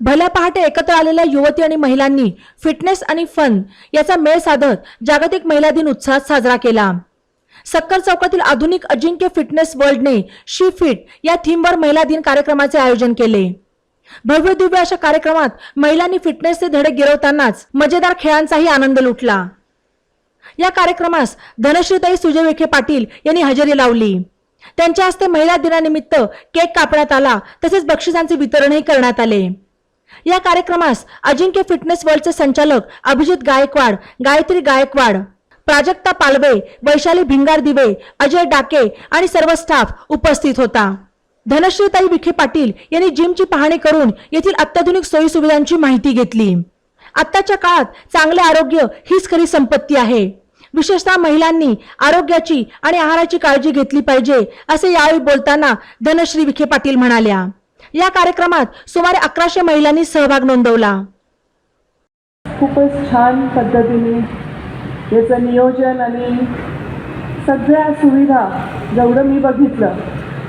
भल्या पहाटे एकत्र आलेल्या युवती आणि महिलांनी फिटनेस आणि फन याचा मेळ साधत जागतिक महिला दिन उत्साहात साजरा केला. सक्कर चौकातील आधुनिक अजिंक्य फिटनेस वर्ल्डने शी फिट या थीमवर महिला दिन कार्यक्रमाचे आयोजन केले. भव्य दिव्य अशा कार्यक्रमात महिलांनी फिटनेसचे धडे गिरवतानाच मजेदार खेळांचाही आनंद लुटला. या कार्यक्रमास धनश्रीताई सुजय विखे पाटील यांनी हजेरी लावली. त्यांच्या हस्ते महिला दिनानिमित्त केक कापण्यात आला तसेच बक्षिसांचे वितरणही करण्यात आले. या कार्यक्रमास अजिंक्य फिटनेस वर्ल्डचे संचालक अभिजित गायकवाड गायत्री गायकवाड प्राजक्ता पालवे वैशाली भिंगार दिवे अजय डाके आणि सर्व स्टाफ उपस्थित होता. धनश्रीताई विखे पाटील यांनी जिमची पाहणी करून येथील अत्याधुनिक सोयी सुविधांची माहिती घेतली. आत्ताच्या काळात चांगले आरोग्य हीच खरी संपत्ती आहे. विशेषतः महिलांनी आरोग्याची आणि आहाराची काळजी घेतली पाहिजे असे यावेळी बोलताना धनश्री विखे पाटील म्हणाल्या. या कार्यक्रमात सुमारे अकराशे महिलांनी सहभाग नोंदवला. खूपच छान पद्धतीने याचं नियोजन आणि सगळ्या सुविधा जेवढं मी बघितलं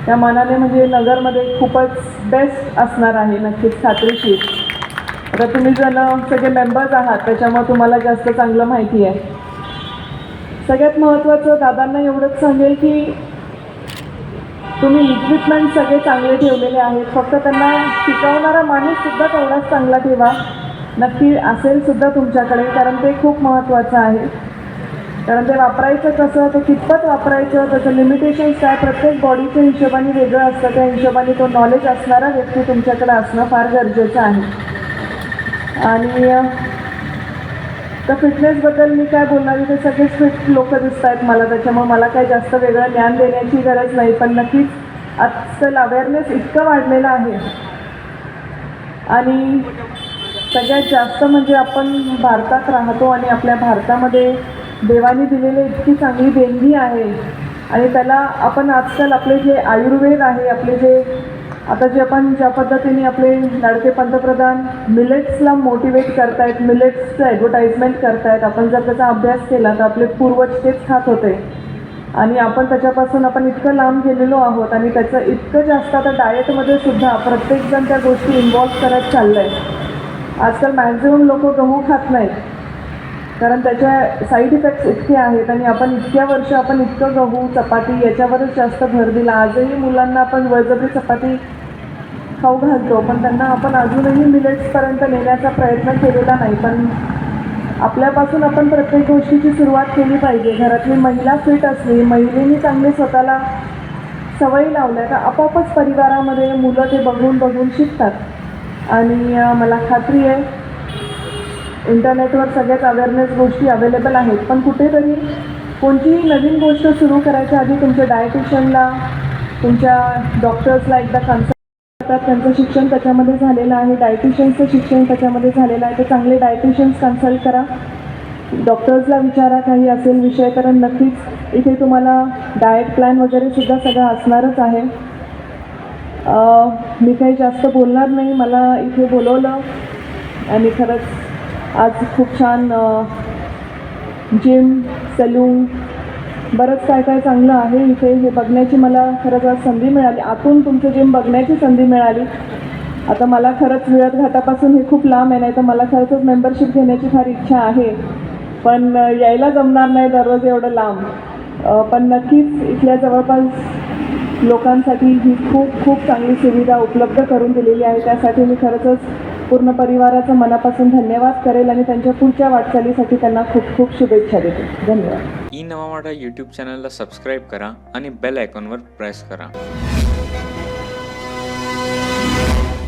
त्या मानाने म्हणजे नगरमध्ये खूपच बेस्ट असणार आहे नक्कीच खात्रीशीर आता तुम्ही जण सगळे मेंबर्स आहात त्याच्यामुळे तुम्हाला जास्त चांगलं माहिती आहे. सगळ्यात महत्त्वाचं दादांना एवढंच सांगेल की तुम्ही इक्विपमेंट सगळे चांगले ठेवलेले आहेत. फक्त त्यांना शिकवणारा माणूससुद्धा तेवढाच चांगला ठेवा. नक्की असेलसुद्धा तुमच्याकडे कारण ते खूप महत्त्वाचं आहे. कारण ते वापरायचं कसं ते कितपत वापरायचं त्याचं लिमिटेशन्स काय प्रत्येक बॉडीच्या हिशोबाने वेगळं असतं. त्या हिशोबाने तो नॉलेज असणारा व्यक्ती तुमच्याकडे असणं फार गरजेचं आहे. आणि तर फिटनेसबद्दल मी काय बोलणार आहे ते सगळेच फिट लोक दिसत आहेत मला त्याच्यामुळे मला काही जास्त वेगळं ज्ञान देण्याची गरज नाही पण नक्कीच आजकाल अवेअरनेस इतकं वाढलेलं आहे. आणि सगळ्यात जास्त म्हणजे आपण भारतात राहतो आणि आपल्या भारतामध्ये देवाने दिलेली इतकी चांगली देणगी आहे. आणि त्याला आपण आजकाल आपले जे आयुर्वेद आहे आपले जे आता जे आपण ज्या पद्धतीने आपले लाडके पंतप्रधान मिलेट्सला मोटिवेट करतायत मिलेट्सचं ॲडव्हर्टाईजमेंट करतायत आपण जर त्याचा अभ्यास केला तर आपले पूर्वज तेच खात होते. आणि आपण त्याच्यापासून आपण इतकं लांब गेलेलो आहोत आणि त्याचं इतकं जास्त आता डाएटमध्ये सुद्धा प्रत्येकजण त्या गोष्टी इन्व्हॉल्व करत चाललं आहे आजकाल मॅक्झिमम लोक गहू खात नाहीत. कारण त्याच्या साईड इफेक्ट्स इतके आहेत आणि आपण इतक्या वर्ष आपण इतकं गहू चपाती याच्यावरच जास्त भर दिला. आजही मुलांना आपण बळजबरी चपाती खाऊ घालतो पण त्यांना आपण अजूनही मिलेट्सपर्यंत नेण्याचा प्रयत्न केलेला नाही. पण आपल्यापासून आपण प्रत्येक गोष्टीची सुरुवात केली पाहिजे. घरातली महिला फिट असली महिलेनी चांगली स्वतःला सवयी लावल्या तर आपोआपच परिवारामध्ये मुलं ते बघून बघून शिकतात. आणि मला खात्री आहे इंटरनेटवर सगळ्याच अवेअरनेस गोष्टी अवेलेबल आहेत. पण कुठेतरी कोणतीही नवीन गोष्ट सुरू करायच्या आधी तुमच्या डायटिशियनला तुमच्या डॉक्टर्सला एकदा कन्सल्ट शकतात त्यांचं शिक्षण त्याच्यामध्ये झालेलं आहे डायटिशियन्सचं शिक्षण त्याच्यामध्ये झालेलं आहे तर चांगले डायटिशियन्स कन्सल्ट करा. डॉक्टर्सला विचारा काही असेल विषय कारण नक्कीच इथे तुम्हाला डाएट प्लॅन वगैरे सुद्धा सगळं असणारच आहे. मी काही जास्त बोलणार नाही मला इथे बोलवलं. आणि खरंच आज खूप छान जिम सलून बरंच काय काय चांगलं आहे इथे हे बघण्याची मला खरंच आज संधी मिळाली. आतून तुमचं जिम बघण्याची संधी मिळाली आता मला खरंच विळत घाटापासून हे खूप लांब आहे नाही तर मला खरंच मेंबरशिप घेण्याची फार इच्छा आहे. पण यायला जमणार नाही दररोज एवढं लांब. पण नक्कीच इथल्या जवळपास लोकांसाठी ही खूप खूप चांगली सुविधा उपलब्ध करून दिलेली आहे. त्यासाठी मी खरंच पूर्ण परिवाराचं मनापासून धन्यवाद करेल आणि त्यांच्या पुढच्या वाटचालीसाठी त्यांना खूप खूप शुभेच्छा देते. धन्यवाद. ई नवा वाटा यूट्यूब चॅनलला सबस्क्राईब करा आणि बेल आयकॉनवर प्रेस करा.